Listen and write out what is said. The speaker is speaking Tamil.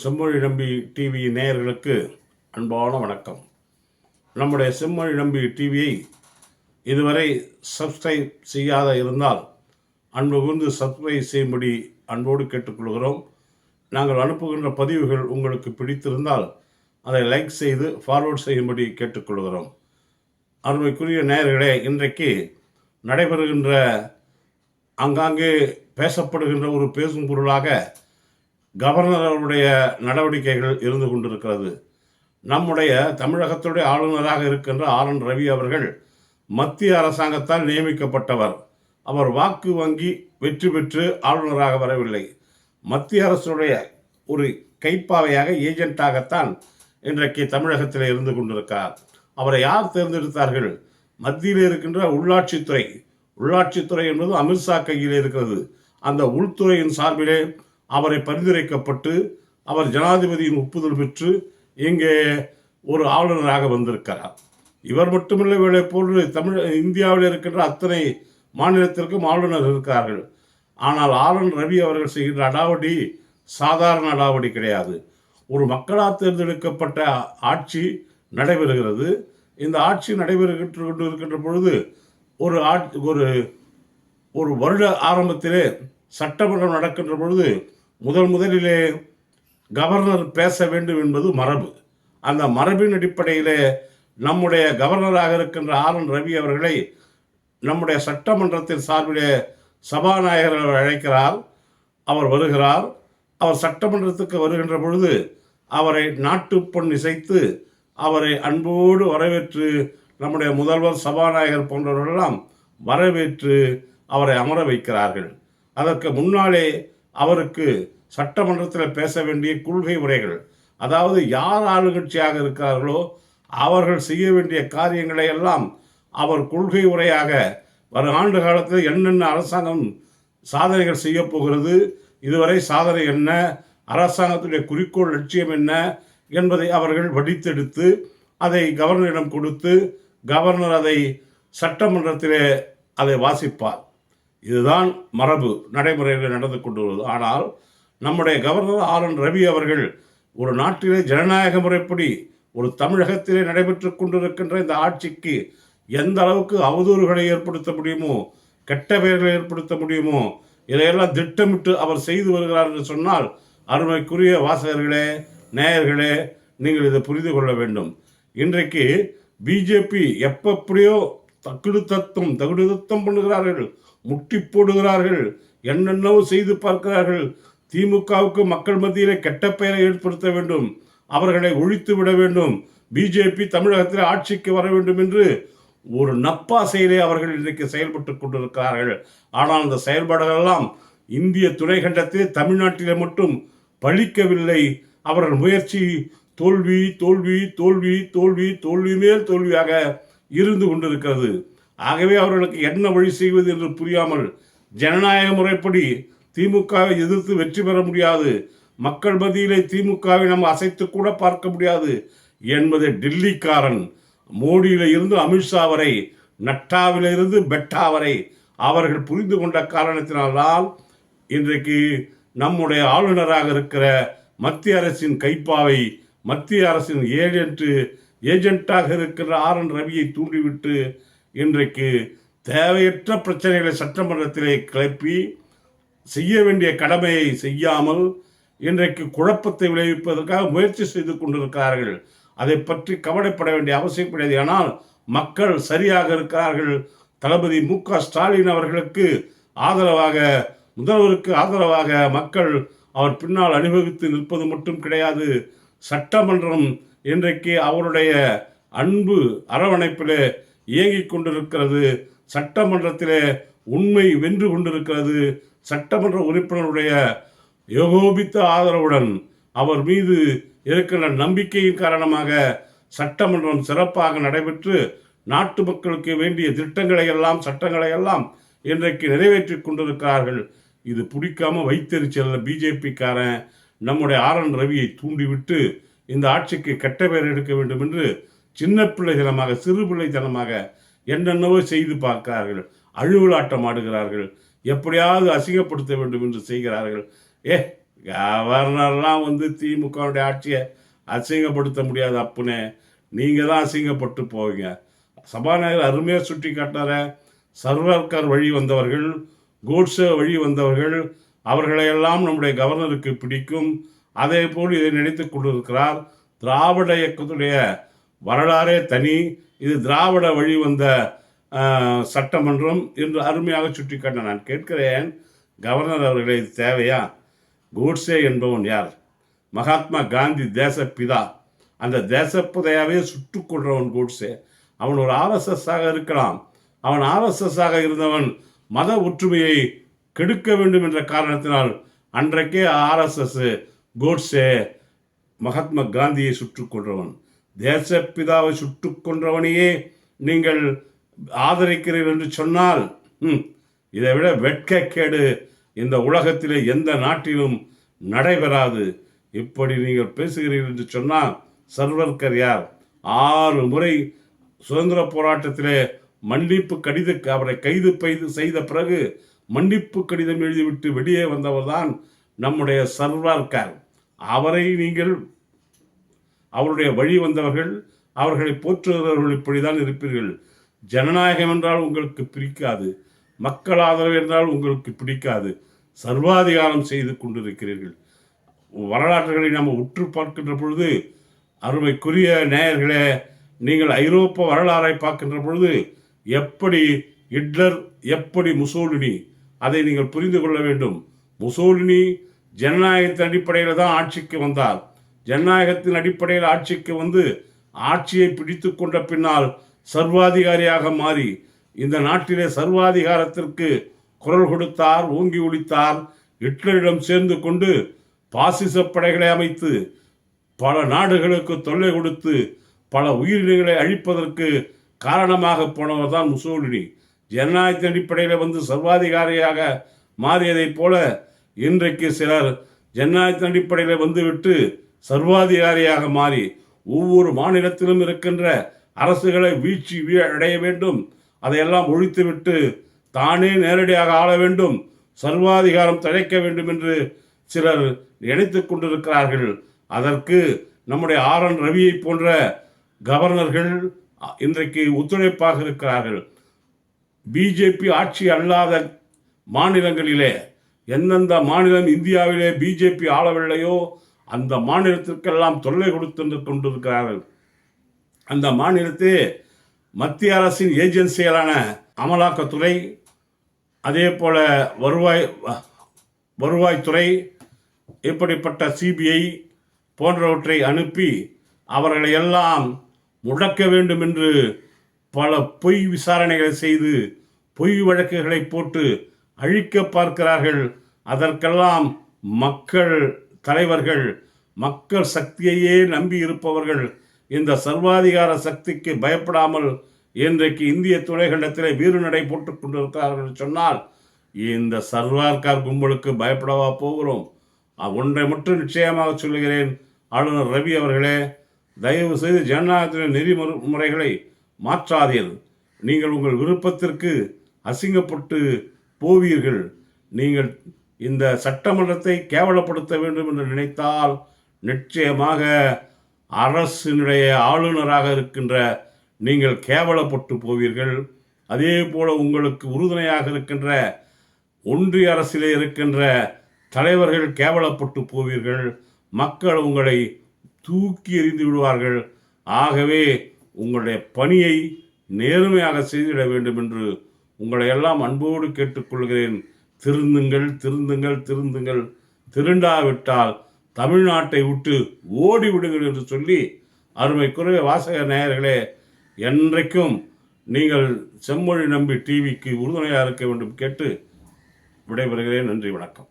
செம்மொழி நம்பி டிவி நேயர்களுக்கு அன்பான வணக்கம். நம்முடைய செம்மொழி நம்பி டிவியை இதுவரை சப்ஸ்கிரைப் செய்யாத இருந்தால் அன்பு கூர்ந்து சப்ஸ்கிரைப் செய்யும்படி அன்போடு கேட்டுக்கொள்கிறோம். நாங்கள் அனுப்புகின்ற பதிவுகள் உங்களுக்கு பிடித்திருந்தால் அதை லைக் செய்து ஃபார்வர்ட் செய்யும்படி கேட்டுக்கொள்கிறோம். அருமைக்குரிய நேயர்களே இன்றைக்கு நடைபெறுகின்ற ஆங்காங்கே பேசப்படுகின்ற ஒரு பேசும் பொருளாக கவர்னர் அவருடைய நடவடிக்கைகள் இருந்து கொண்டிருக்கிறது. நம்முடைய தமிழகத்துடைய ஆளுநராக இருக்கின்ற ஆர் என் ரவி அவர்கள் மத்திய அரசாங்கத்தால் நியமிக்கப்பட்டவர். அவர் வாக்கு வங்கி வெற்றி பெற்று ஆளுநராக வரவில்லை. மத்திய அரசுடைய ஒரு கைப்பாவையாக ஏஜென்ட்டாகத்தான் இன்றைக்கு தமிழகத்தில் இருந்து கொண்டிருக்கார் அவரை யார் தேர்ந்தெடுத்தார்கள்? மத்தியில் இருக்கின்ற உள்ளாட்சித்துறை. உள்ளாட்சித்துறை என்பது அமித்ஷா கையில் இருக்கிறது. அந்த உள்துறையின் சார்பிலே அவரை பரிந்துரைக்கப்பட்டு அவர் ஜனாதிபதியின் ஒப்புதல் பெற்று இங்கே ஒரு ஆளுநராக வந்திருக்கிறார். இவர் மட்டுமில்லை வேலை போன்று தமிழ் இந்தியாவில் இருக்கின்ற அத்தனை மாநிலத்திற்கும் ஆளுநர் இருக்கிறார்கள். ஆனால் ஆளுநர் ரவி அவர்கள் செய்கின்ற அடாவடி சாதாரண அடாவடி கிடையாது. ஒரு மக்களால் தேர்ந்தெடுக்கப்பட்ட ஆட்சி நடைபெறுகிறது. இந்த ஆட்சி நடைபெறுகின்ற கொண்டு இருக்கின்ற பொழுது ஒரு ஆட்சி ஒரு ஒரு வருட ஆரம்பத்திலே சட்டமன்றம் நடக்கின்ற பொழுது முதல் முதலிலே கவர்னர் பேச வேண்டும் என்பது மரபு. அந்த மரபின் அடிப்படையிலே நம்முடைய கவர்னராக இருக்கின்ற ஆர் என் ரவி அவர்களை நம்முடைய சட்டமன்றத்தின் சார்பிலே சபாநாயகர் அவர் அழைக்கிறார் அவர் வருகிறார். அவர் சட்டமன்றத்துக்கு வருகின்ற பொழுது அவரை நாட்டுப்பொன் இசைத்து அவரை அன்போடு வரவேற்று நம்முடைய முதல்வர் சபாநாயகர் போன்றவர்களெல்லாம் வரவேற்று அவரை அமர வைக்கிறார்கள். அதற்கு முன்னாலே அவருக்கு சட்டமன்றத்தில் பேச வேண்டிய கொள்கை உரைகள் அதாவது யார் ஆளுங்கட்சியாக இருக்கிறார்களோ அவர்கள் செய்ய வேண்டிய காரியங்களை எல்லாம் அவர் கொள்கை உரையாக வரும் ஆண்டு காலத்தில் என்னென்ன அரசாங்கம் சாதனைகள் செய்ய போகிறது இதுவரை சாதனை என்ன அரசாங்கத்துடைய குறிக்கோள் லட்சியம் என்ன என்பதை அவர்கள் வடித்தெடுத்து அதை கவர்னரிடம் கொடுத்து கவர்னர் அதை சட்டமன்றத்திலே அதை வாசிப்பார். இதுதான் மரபு நடைமுறையில் நடந்து கொண்டு வருவது ஆனால் நம்முடைய கவர்னர் ஆர் என் ரவி அவர்கள் ஒரு நாட்டிலே ஜனநாயக முறைப்படி ஒரு தமிழகத்திலே நடைபெற்று கொண்டிருக்கின்ற இந்த ஆட்சிக்கு எந்த அளவுக்கு அவதூறுகளை ஏற்படுத்த முடியுமோ கெட்ட பெயர்களை ஏற்படுத்த முடியுமோ இதையெல்லாம் திட்டமிட்டு அவர் செய்து வருகிறார் என்று சொன்னால் அருமைக்குரிய வாசகர்களே நேயர்களே நீங்கள் இதை புரிந்து கொள்ள வேண்டும். இன்றைக்கு பிஜேபி எப்படியோ தகுடு தத்தம் பண்ணுகிறார்கள் முட்டி போடுகிறார்கள் என்னென்னவோ செய்து பார்க்கிறார்கள். திமுகவுக்கு மக்கள் மத்தியிலே கெட்ட பெயரை ஏற்படுத்த வேண்டும் அவர்களை ஒழித்து விட வேண்டும் பிஜேபி தமிழகத்தில் ஆட்சிக்கு வர வேண்டும் என்று ஒரு நப்பாசையிலே அவர்கள் இன்றைக்கு செயல்பட்டு கொண்டிருக்கிறார்கள். ஆனால் அந்த செயல்பாடுகளெல்லாம் இந்திய துணைக்கண்டத்திலே தமிழ்நாட்டிலே மட்டும் பழிக்கவில்லை. அவர்கள் முயற்சி தோல்வி தோல்வி தோல்வி தோல்வி தோல்வி மேல் தோல்வியாக இருந்து கொண்டிருக்கிறது. ஆகவே அவர்களுக்கு என்ன வழி செய்வது என்று புரியாமல் ஜனநாயக முறைப்படி திமுகவை எதிர்த்து வெற்றி பெற முடியாது. மக்கள் மத்தியிலே திமுகவை நம்ம அசைத்து கூட பார்க்க முடியாது என்பதை டெல்லிக்காரன் மோடியில இருந்து அமித்ஷா வரை நட்டாவிலிருந்து பெட்டா வரை அவர்கள் புரிந்து கொண்ட காரணத்தினால்தான் இன்றைக்கு நம்முடைய ஆளுநராக இருக்கிற மத்திய அரசின் கைப்பாவை மத்திய அரசின் ஏழென்று ஏஜென்ட்டாக இருக்கிற ஆர் என் ரவியை தூண்டிவிட்டு இன்றைக்கு தேவையற்ற பிரச்சனைகளை சட்டமன்றத்திலே கிளப்பி செய்ய வேண்டிய கடமையை செய்யாமல் இன்றைக்கு குழப்பத்தை விளைவிப்பதற்காக முயற்சி செய்து கொண்டிருக்கிறார்கள். அதை பற்றி கவலைப்பட வேண்டிய அவசியம் கிடையாது. ஆனால் மக்கள் சரியாக இருக்கிறார்கள். தளபதி மு க ஸ்டாலின் அவர்களுக்கு ஆதரவாக முதல்வருக்கு ஆதரவாக மக்கள் அவர் பின்னால் அணிவகுத்து நிற்பது மட்டும் கிடையாது. சட்டமன்றம் இன்றைக்கு அவருடைய அன்பு அரவணைப்பிலே இயங்கிக் கொண்டிருக்கிறது. சட்டமன்றத்திலே உண்மை வென்று கொண்டிருக்கிறது. சட்டமன்ற உறுப்பினருடைய ஏகோபித்த ஆதரவுடன் அவர் மீது இருக்கின்ற நம்பிக்கையின் காரணமாக சட்டமன்றம் சிறப்பாக நடைபெற்று நாட்டு மக்களுக்கு வேண்டிய திட்டங்களை எல்லாம் சட்டங்களை எல்லாம் இன்றைக்கு நிறைவேற்றி கொண்டிருக்கிறார்கள். இது பிடிக்காம வைத்தறிச்சல் பிஜேபிக்காரன். நம்முடைய ஆர் என் ரவியை தூண்டிவிட்டு இந்த ஆட்சிக்கு கெட்ட பெயர் எடுக்க வேண்டும் என்று சின்ன பிள்ளைத்தனமாக சிறு பிள்ளைத்தனமாக என்னென்னவோ செய்து பார்க்கிறார்கள். அழுவலாட்டம் ஆடுகிறார்கள். எப்படியாவது அசிங்கப்படுத்த வேண்டும் என்று செய்கிறார்கள். ஏ கவர்னர்லாம் வந்து திமுகவுடைய ஆட்சியை அசிங்கப்படுத்த முடியாது அப்புனே. நீங்கள் தான் அசிங்கப்பட்டு போவீங்க. சபாநாயகர் அருமையாக சுட்டி காட்டார சர்வர்கர் வழி வந்தவர்கள் கோட்ஸே வழி வந்தவர்கள் அவர்களையெல்லாம் நம்முடைய கவர்னருக்கு பிடிக்கும். அதே போல் இதை நினைத்து கொண்டிருக்கிறார் திராவிட இயக்கத்துடைய வரலாறே தனி. இது திராவிட வழி வந்த சட்டமன்றம் என்று அருமையாக சுட்டிக்காட்ட நான் கேட்கிறேன். கவர்னர் அவர்களே இது தேவையா? கோட்ஸே என்பவன் யார்? மகாத்மா காந்தி தேசப்பிதா. அந்த தேசப்பிதையாவே சுட்டுக் கொள்றவன் கோட்ஸே. அவன் ஒரு ஆர்எஸ்எஸ்ஸாக இருக்கலாம். அவன் ஆர்எஸ்எஸ்ஸாக இருந்தவன் மத ஒற்றுமையை கெடுக்க வேண்டும் என்ற காரணத்தினால் அன்றைக்கே ஆர்எஸ்எஸ் கோட்ஸே மகாத்மா காந்தியை சுட்டுக் கொன்றவன். தேசப்பிதாவை சுட்டு கொன்றவனையே நீங்கள் ஆதரிக்கிறீர்கள் என்று சொன்னால் ம், இதை விட வெட்கக்கேடு இந்த உலகத்திலே எந்த நாட்டிலும் நடைபெறாது. இப்படி நீங்கள் பேசுகிறீர்கள் என்று சொன்னால் சர்வர்கர் யார்? ஆறு முறை சுதந்திர போராட்டத்திலே மன்னிப்பு கடித அவரை கைது பைது செய்த பிறகு மன்னிப்பு கடிதம் எழுதிவிட்டு வெளியே வந்தவர்தான் நம்முடைய சர்வார்கர் அவரை நீங்கள் அவருடைய வழி வந்தவர்கள் அவர்களை போற்றுகிறவர்கள் இப்படிதான் இருப்பீர்கள். ஜனநாயகம் என்றால் உங்களுக்கு பிடிக்காது. மக்கள் ஆதரவு என்றால் உங்களுக்கு பிடிக்காது. சர்வாதிகாரம் செய்து கொண்டிருக்கிறீர்கள். வரலாற்றுகளை நாம் உற்று பார்க்கின்ற பொழுது அருமைக்குரிய நேயர்களே நீங்கள் ஐரோப்பா வரலாறை பார்க்கின்ற பொழுது எப்படி ஹிட்லர் எப்படி முசோலினி அதை நீங்கள் புரிந்து கொள்ள வேண்டும். முசோலினி ஜனநாயகத்தின் அடிப்படையில் தான் ஆட்சிக்கு வந்தார். ஜனநாயகத்தின் அடிப்படையில் ஆட்சிக்கு வந்து ஆட்சியை பிடித்து கொண்ட பின்னால் சர்வாதிகாரியாக மாறி இந்த நாட்டிலே சர்வாதிகாரத்திற்கு குரல் கொடுத்தார் ஓங்கி ஒழித்தார் ஹிட்லரிடம் சேர்ந்து கொண்டு பாசிச படைகளை அமைத்து பல நாடுகளுக்கு தொல்லை கொடுத்து பல உயிரினங்களை அழிப்பதற்கு காரணமாக போனவர் தான் முசோலினி. ஜனநாயகத்தின் அடிப்படையில் வந்து சர்வாதிகாரியாக மாறியதைப் போல இன்றைக்கு சிலர் ஜனநாயகத்தின் அடிப்படையில் வந்துவிட்டு சர்வாதிகாரியாக மாறி ஒவ்வொரு மாநிலத்திலும் இருக்கின்ற அரசுகளை வீழ்ச்சி அடைய வேண்டும். அதையெல்லாம் ஒழித்துவிட்டு தானே நேரடியாக ஆள வேண்டும். சர்வாதிகாரம் தழைக்க வேண்டும் என்று சிலர் நினைத்து கொண்டிருக்கிறார்கள். அதற்கு நம்முடைய ஆர் என் ரவியை போன்ற கவர்னர்கள் இன்றைக்கு ஒத்துழைப்பாக இருக்கிறார்கள். பிஜேபி ஆட்சி அல்லாத மாநிலங்களிலே எந்தெந்த மாநிலம் இந்தியாவிலே பிஜேபி ஆளவில்லையோ அந்த மாநிலத்திற்கெல்லாம் தொல்லை கொடுத்து கொண்டிருக்கிறார்கள். அந்த மாநிலத்தை மத்திய அரசின் ஏஜென்சிகளான அமலாக்கத்துறை அதே போல் வருவாய் வருவாய்த்துறை இப்படிப்பட்ட சிபிஐ போன்றவற்றை அனுப்பி அவர்களை எல்லாம் முடக்க வேண்டும் என்று பல பொய் விசாரணைகளை செய்து பொய் வழக்குகளை போட்டு அழிக்க பார்க்கிறார்கள். அதற்கெல்லாம் மக்கள் தலைவர்கள் மக்கள் சக்தியையே நம்பி இருப்பவர்கள் இந்த சர்வாதிகார சக்திக்கு பயப்படாமல் இன்றைக்கு இந்திய துணைக்கண்டத்திலே வீறு நடை போட்டுக் கொண்டிருக்கிறார்கள் என்று சொன்னால் இந்த சர்வார்கார் கும்பலுக்கு பயப்படவா போகிறோம்? ஒன்றை மட்டும் நிச்சயமாக சொல்லுகிறேன் ஆளுநர் ரவி அவர்களே. தயவு செய்து ஜனநாயகத்தின் நெறிமுறை முறைகளை மாற்றாதீர்கள். நீங்கள் உங்கள் விருப்பத்திற்கு அசிங்கப்பட்டு போவீர்கள். நீங்கள் இந்த சட்டமன்றத்தை கேவலப்படுத்த வேண்டும் என்று நினைத்தால் நிச்சயமாக அரசினுடைய ஆளுநராக இருக்கின்ற நீங்கள் கேவலப்பட்டு போவீர்கள். அதே போல உங்களுக்கு உறுதுணையாக இருக்கின்ற ஒன்றிய அரசிலே இருக்கின்ற தலைவர்கள் கேவலப்பட்டு போவீர்கள். மக்கள் உங்களை தூக்கி எறிந்து விடுவார்கள். ஆகவே உங்களுடைய பணியை நேர்மையாக செய்திட வேண்டும் என்று உங்களை எல்லாம் அன்போடு கேட்டுக்கொள்கிறேன். திருந்துங்கள் திருந்துங்கள் திருந்துங்கள். திருண்டாவிட்டால் தமிழ்நாட்டை விட்டு ஓடி விடுங்கள் என்று சொல்லி அருமைக்குரிய வாசக நேயர்களே என்றைக்கும் நீங்கள் செம்மொழி நம்பி டிவிக்கு உறுதுணையாக இருக்க வேண்டும் கேட்டு விடைபெறுகிறேன். நன்றி வணக்கம்.